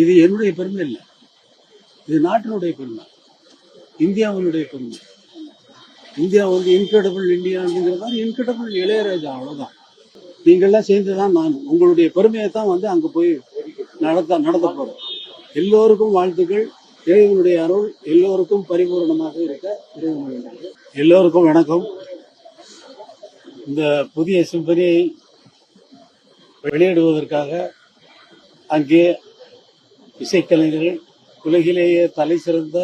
இது என்னுடைய பெருமை இல்லை இது நாட்டினுடைய பெருமை. இந்தியாவினுடைய பெருமை. இந்தியா வந்து இன்கிரெடிபிள் இந்தியா அப்படிங்கிற மாதிரி இன்கிரெடிபிள் இளையராஜா அவ்வளோதான் நீங்கள்லாம் சேர்ந்துதான் நான் உங்களுடைய பெருமையை தான் வந்து அங்கே போய் நடத்த நடத்த போகிறோம் எல்லோருக்கும் வாழ்த்துக்கள். இறைவனுடைய அருள் எல்லோருக்கும் பரிபூர்ணமாக இருக்க இறைவனுடைய எல்லோருக்கும் வணக்கம். இந்த புதிய சிம்பனியை வெளியிடுவதற்காக அங்கே இசைக்கலைஞர்கள் உலகிலேயே தலை சிறந்த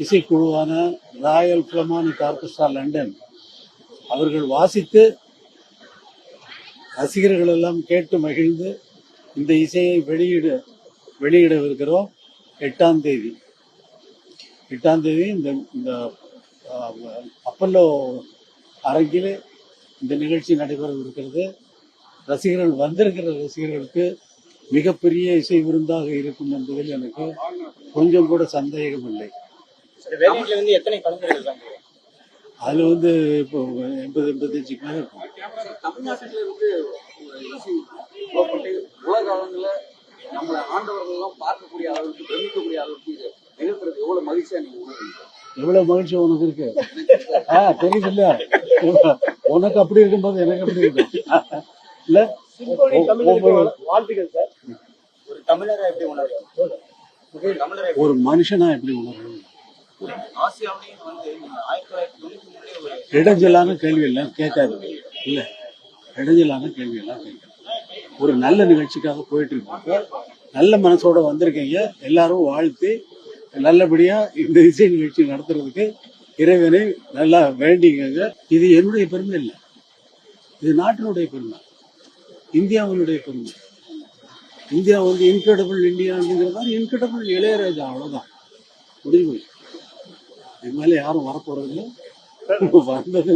இசைக்குழுவான ராயல் பிலமானிக் ஆர்கெஸ்ட்ரா லண்டன் அவர்கள் வாசித்து ரசிகர்கள் எல்லாம் கேட்டு மகிழ்ந்து இந்த இசையை வெளியிட வெளியிடவிருக்கிறோம் எட்டாம் தேதி. எட்டாம் தேதி இந்த இந்த அப்பல்லோ அரங்கில் இந்த நிகழ்ச்சி நடைபெறவிருக்கிறது. ரசிகர்கள் வந்திருக்கிற ரசிகர்களுக்கு மிகப்பெரிய இசை விருந்தாக இருக்கும் என்பதில் எனக்கு கொஞ்சம் கூட சந்தேகம் இல்லை. அதுல வந்து இப்போ எண்பது எண்பத்தஞ்சுக்கு மேல இருக்கும். தமிழ்நாட்டில உலக அளவுல நம்மளை பார்க்கக்கூடிய அளவுக்கு பிரமிக்கக்கூடிய அளவுக்கு இது நிகழ்த்துறது எவ்வளவு மகிழ்ச்சியா நீங்க எவ்வளவு மகிழ்ச்சி உனக்கு இருக்கு? ஆ தெரியுது இல்ல உனக்கு அப்படி இருக்கும்போது எனக்கு அப்படி இருக்கும் இல்ல ஒரு தமிழரை எப்படி உணர்றீங்க? ஒரு தமிழரை எப்படி ஒரு மனுஷனா எப்படி ஒரு இடைஞ்சலான கேள்வி எல்லாம் கேட்காது. இல்ல இடைஞ்சலான கேள்வி எல்லாம் கேட்காது. ஒரு நல்ல நிகழ்ச்சிக்காக போயிட்டு இருக்கப்போ நல்ல மனசோட வந்திருக்கீங்க. எல்லாரும் வாழ்த்தி நல்லபடியா இந்த இசை நிகழ்ச்சி நடத்துறதுக்கு இறைவனை நல்லா வேண்டிக்கங்க. இது என்னுடைய பெருமை இல்லை. இது நாட்டினுடைய பெருமை. இந்தியாவினுடைய பெருமை இந்தியா வந்து இன்கிரெடிபிள் இந்தியா அப்படிங்கிற மாதிரி இன்கிரெடிபிள் இளையராஜா அவ்வளவுதான். முடிஞ்சு. இது மேல யாரும் வரப்போறதில்லை வந்தது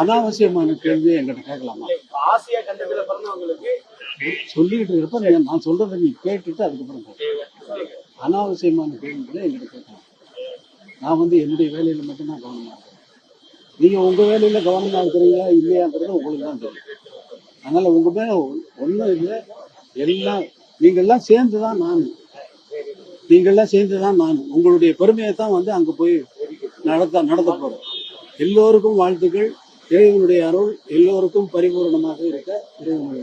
அனாவசியமான கேள்வியை எங்கிட்ட கேட்கலாமா? ஆசியா கண்டத்துல பிறந்தவங்களுக்கு சொல்லிட்டு இருப்ப நான் சொல்றதை நீ கேட்டுட்டு அதுக்கப்புறம் கேட்கலாம். அனாவசியமான கேள்விகளை எங்கிட்ட கேட்கலாம். நான் வந்து என்னுடைய வேலையில மட்டும்தான் கவனமா இருக்கேன். நீங்க உங்க வேலையில கவனமா இருக்கிறீங்களா இல்லையாங்கிறது உங்களுக்கு தான் தெரியும். அதனால உங்க மேல ஒண்ணும் இல்லை. எல்லாம் நீங்கெல்லாம் சேர்ந்துதான் நான் நீங்கெல்லாம் சேர்ந்துதான் நான் உங்களுடைய பெருமையை தான் வந்து அங்க போய் நடத்த நடத்த போறோம் எல்லோருக்கும் வாழ்த்துக்கள். இறைவனுடைய அருள் எல்லோருக்கும் பரிபூர்ணமாக இருக்க இறைவனுடைய